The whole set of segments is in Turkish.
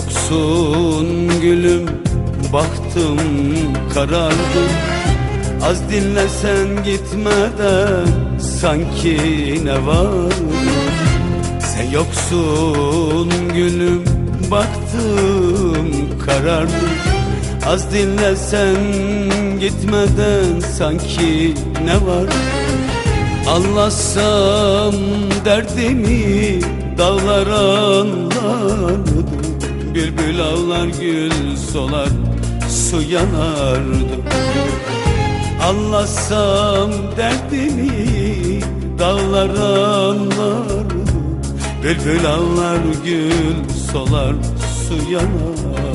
yoksun gülüm Baktım karardı. Az dinlesen gitmeden Sanki ne var Sen yoksun gülüm Baktım karardı. Az dinlesen gitmeden Sanki ne var Anlatsam derdimi dağlar anlardı Bülbül ağlar gül solar su yanardı. Anlatsam derdimi dağlar anlardı. Bülbül ağlar gül solar su yanar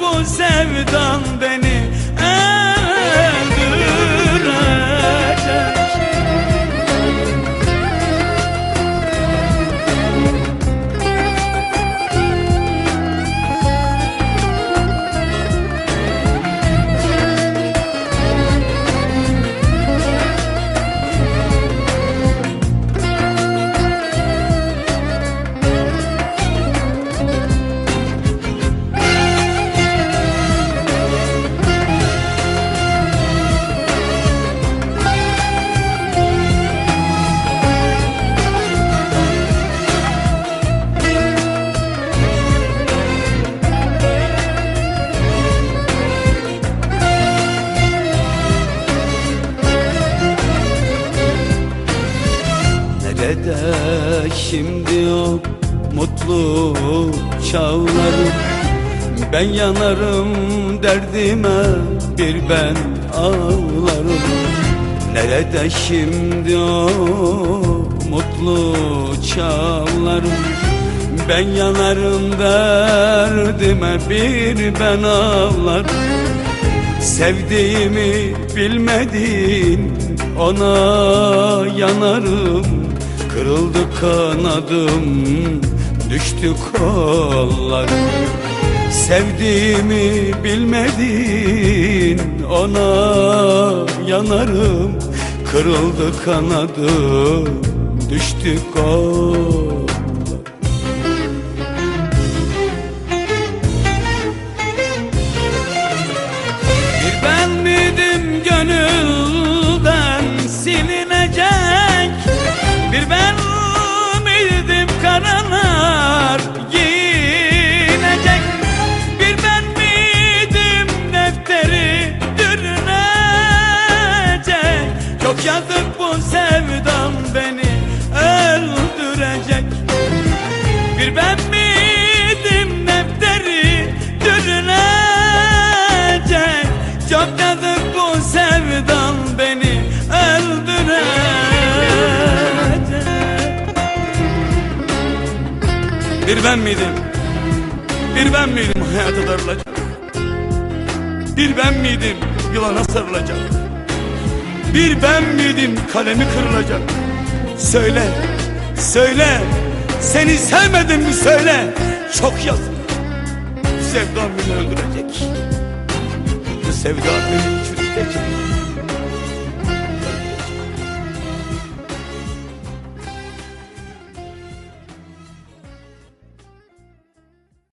bu sevdan beni şimdi o mutlu çağlarım Ben yanarım derdime bir ben ağlarım. Nerede şimdi o mutlu çağlarım Ben yanarım derdime bir ben ağlarım. Sevdiğimi bilmedin ona yanarım Kırıldı kanadım düştü kollarım. Sevdiğimi bilmedin ona yanarım. Kırıldı kanadım düştü kollarım Bir ben miydim? Bir ben miydim hayata darılacak? Bir ben miydim yılana sarılacak? Bir ben miydim kalemi kırılacak? Söyle, söyle Seni sevmedim mi söyle Çok yazık sevdam beni öldürecek Bu sevdam beni çürütecek